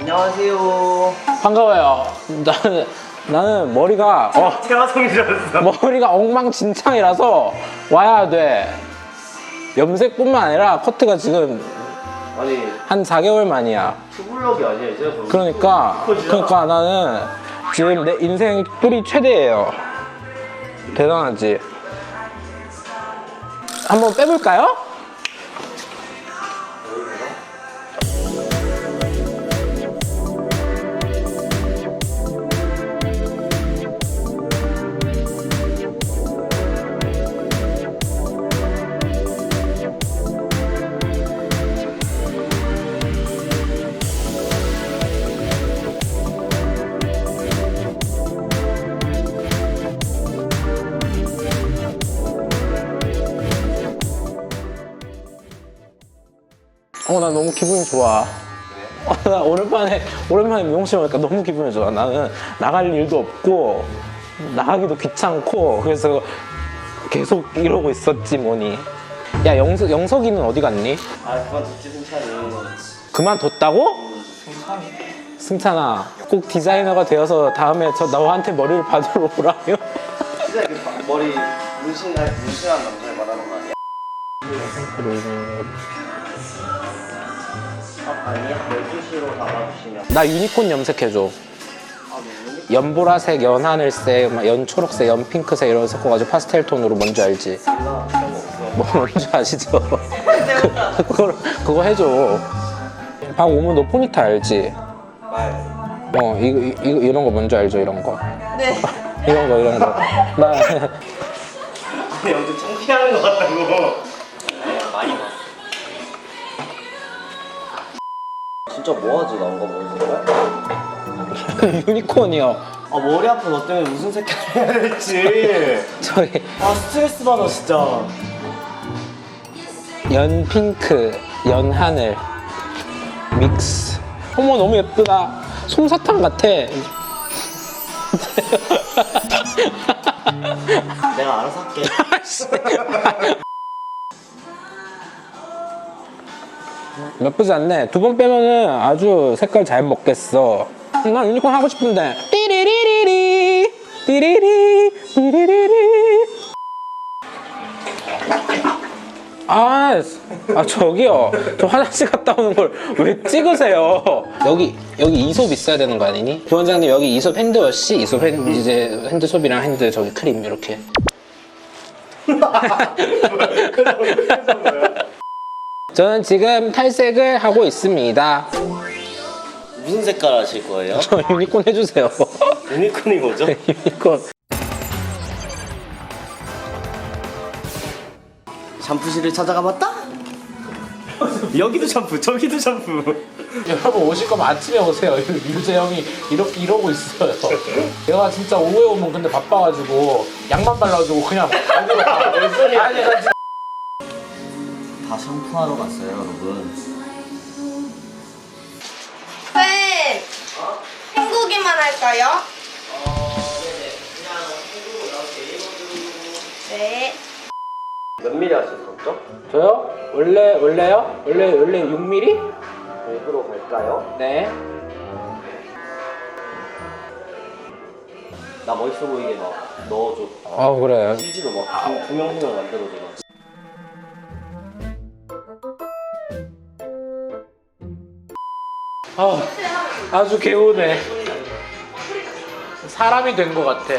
안녕하세요. 반가워요. 나는, 나는 머리가, 어, 태화성인 줄 알았어. 머리가 엉망진창이라서 와야 돼. 염색뿐만 아니라 커트가 지금 아니 한 4개월 만이야. 투블럭이. 그럼. 그러니까, 그러니까 나는 지금 내 인생 뿌리 최대예요. 대단하지? 한번 빼볼까요? 어, 나 너무 기분이 좋아. 어, 나 오랜만에, 오랜만에 미용실 오니까 너무 기분이 좋아. 나는 나갈 일도 없고, 나가기도 귀찮고, 그래서 계속 이러고 있었지, 뭐니. 야, 영석, 영석이는 어디 갔니? 아 그만 듣지 승찬이. 그만뒀다고? 승찬아, 꼭 디자이너가 되어서 다음에 저 너한테 머리를 받으러 오라며. 진짜 그 바- 머리 문신한 문신한 남자를 말하는 거 아니야? 아 아니야. 12시로 나가주시면. 나 유니콘 염색해줘. 연보라색, 연하늘색, 막 연초록색, 연핑크색 이런 거 섞어가지고 파스텔 톤으로 뭔지 알지? 뭐 뭔지 아시죠? 그, 그거, 그거 해줘. 방 오면 너 포니타 알지? 말. 어, 이거, 이- 이거, 이런 거 뭔지 알죠? 이런 거. 네. 이런 거, 이런 거. 나, 아니 여기 창피하는 거 같다고. 진짜 뭐하지 나온 거 모르는 거야? 유니콘이요. 아 머리 아파 너 때문에 무슨 색깔 해야 될지. 저기, 아 스트레스 받아 진짜. 연 핑크, 연 하늘, 믹스. 어머, 너무 예쁘다. 솜사탕 같아. 내가 알아서 할게. 나쁘지 않네. 두 번 빼면은 아주 색깔 잘 먹겠어. 나 유니콘 하고 싶은데. 띠리리리리. 띠리리. 띠리리리. 아, 아 저기요. 저 화장실 갔다 오는 걸 왜 찍으세요? 여기 여기 이솝 있어야 되는 거 아니니? 부원장님 여기 이솝 핸드워시, 이솝 핸 이제 핸드솝이랑 핸드 저기 크림 이렇게. 저는 지금 탈색을 하고 있습니다. 무슨 색깔 하실 거예요? 저 유니콘 해주세요. 유니콘이 뭐죠? 유니콘. 샴푸실을 찾아가 봤다? 여기도 샴푸, 저기도 샴푸. 여러분 오실 거면 아침에 오세요. 유재 형이 이러, 이러고 있어요. 내가 진짜 오후에 오면 근데 바빠가지고 양만 발라주고 그냥 어디로 가. 아니, 나 진짜 다 샴푸하러 갔어요, 여러분. 쌤! 헹구기만 할까요? 네. 몇 미리 하셨었죠? 저요? 원래 원래요? 원래 원래 6mm? 일부러 갈까요? 네. 나 멋있어 보이게 막 넣어줘. 아 그래. CG로 막 두- 두명두명 만들어줘. 아 아주 개운해. 사람이 된 것 같아.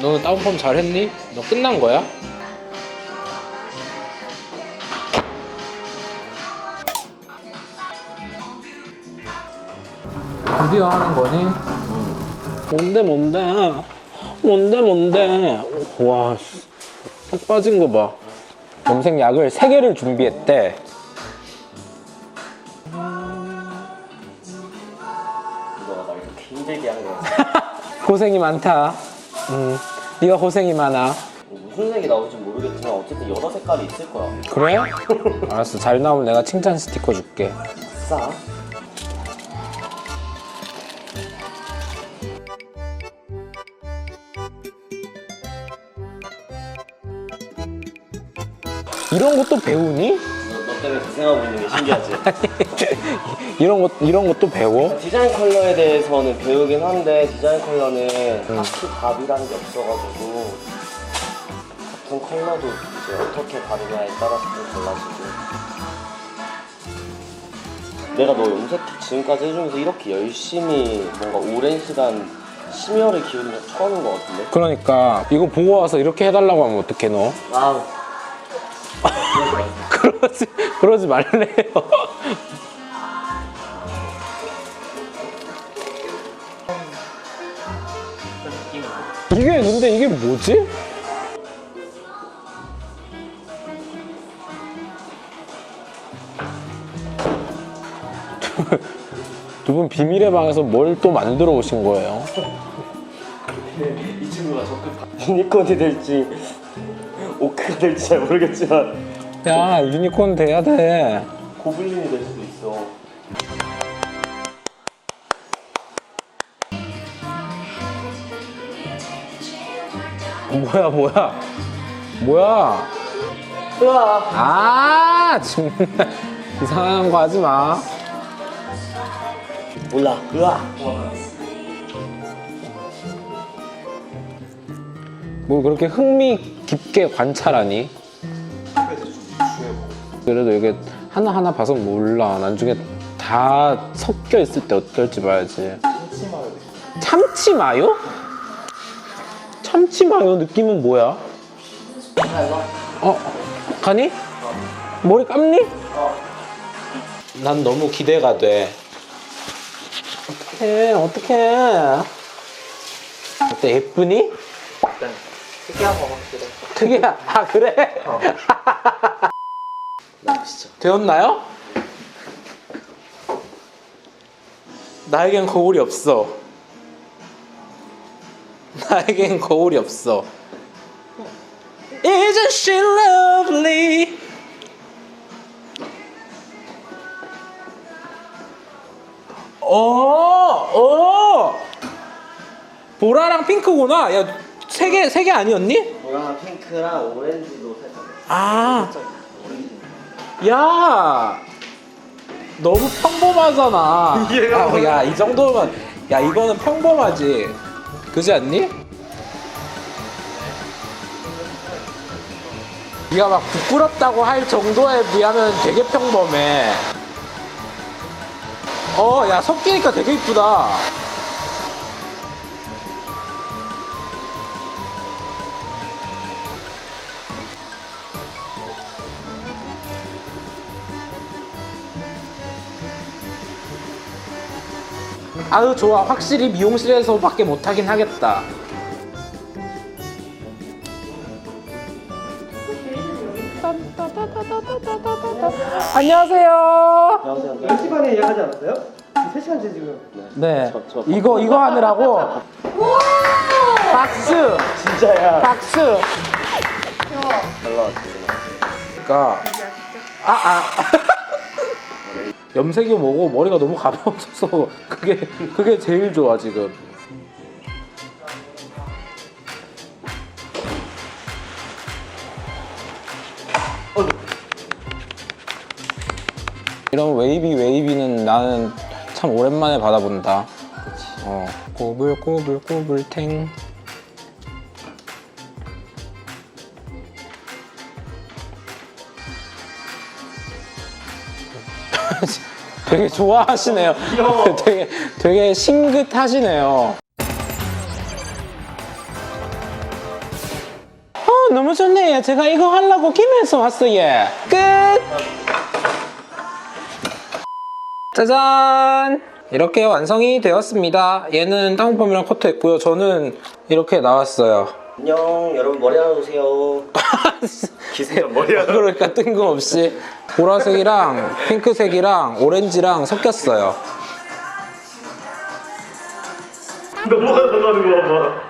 너는 다운펌 잘했니? 너 끝난 거야? 드디어 하는 거니? 뭔데 뭔데? 뭔데 뭔데? 와, 씨. 턱 빠진 거 봐. 염색 약을 3개를 준비했대. 고생이 많다. 음, 네가 고생이 많아. 무슨 색이 나올지 모르겠지만 어쨌든 여러 색깔이 있을 거야. 그래? 알았어. 잘 나오면 내가 칭찬 스티커 줄게. 싸. 이런 것도 배우니? 너, 너 때문에 고생하고 있는 게 신기하지. 이런 것 이런 것도 배워? 디자인 컬러에 대해서는 배우긴 한데 디자인 컬러는 딱히 답이라는 게 없어가지고 같은 컬러도 이제 어떻게 바르냐에 따라서 좀 달라지고 내가 너 염색기 지금까지 해주면서 이렇게 열심히 뭔가 오랜 시간 심혈을 기울인 거 처음인 것 같은데? 그러니까 이거 보고 와서 이렇게 해달라고 하면 어떡해 너? 아우 그러지 그러지 말래요. 이게 근데 이게 뭐지? 두 분 비밀의 방에서 뭘 또 만들어 오신 거예요? 이 친구가 적극 유니콘이 될지 오크가 될지 잘 모르겠지만 야 유니콘 돼야 돼. 고블린이 될 수도 있어 뭐야 뭐야 뭐야? 으아 아 정말 이상한 거 하지 마. 몰라 으아 뭘 그렇게 흥미 깊게 관찰하니? 그래도 이게 하나하나 봐서 몰라. 나중에 다 섞여 있을 때 어떨지 봐야지. 참치 마요? 참치 마요 느낌은 뭐야? 어? 가니? 머리 감니? 난 너무 기대가 돼. 어떡해, 어떡해. 어때, 예쁘니? 크게 한번 확실해 그게 아 그래? 나오시죠 되었나요? 나에겐 거울이 없어. 나에겐 거울이 없어. Isn't she lovely? 어, 어. 보라랑 핑크구나. 야, 세 개, 세 개 아니었니? 보라랑 핑크랑 오렌지도 살짝 아, 오렌지 야, 너무 평범하잖아. 이해가 아, 야, 이 정도면, 야, 이거는 평범하지. 그지 않니? 네가 막 부끄럽다고 할 정도에 비하면 되게 평범해. 어, 야, 섞이니까 되게 이쁘다. 아유, 좋아. 확실히 미용실에서밖에 못하긴 하겠다. 안녕하세요. 안녕하세요 몇 시간에 예약하지 않았어요? 3시간째 지금 네. 저- 저- 이거 이거 하느라고 박수. 진짜야 박수. 잘 나왔지 그러니까 아 아. 염색이 뭐고 머리가 너무 가벼워져서 그게 그게 제일 좋아 지금. 이런 웨이비 웨이비는 나는 참 오랜만에 받아본다. 어, 꼬불 꼬불 꼬불 탱. 되게 좋아하시네요. 되게 되게 싱긋하시네요. 어 너무 좋네요. 제가 이거 하려고 김해에서 왔어요. 끝. 짜잔. 이렇게 완성이 되었습니다. 얘는 땅콩펌이랑 코트했고요. 저는 이렇게 나왔어요. 안녕 여러분 머리 하나 오세요 기세요 머리 하나 그러니까 뜬금없이 보라색이랑 핑크색이랑 오렌지랑 섞였어요. 넘어가는 거 봐봐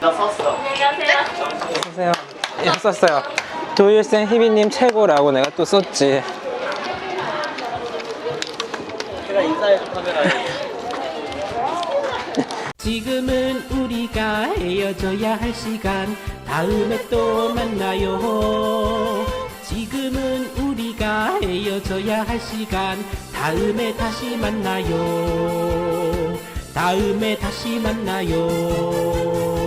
나 썼어 안녕하세요. 예, 썼어요. 도일생 희비님 최고라고 내가 또 썼지. 제가 인사해줘 카메라에 지금은 우리가 헤어져야 할 시간. 다음에 또 만나요. 지금은 우리가 헤어져야 할 시간. 다음에 다시 만나요. 다음에 다시 만나요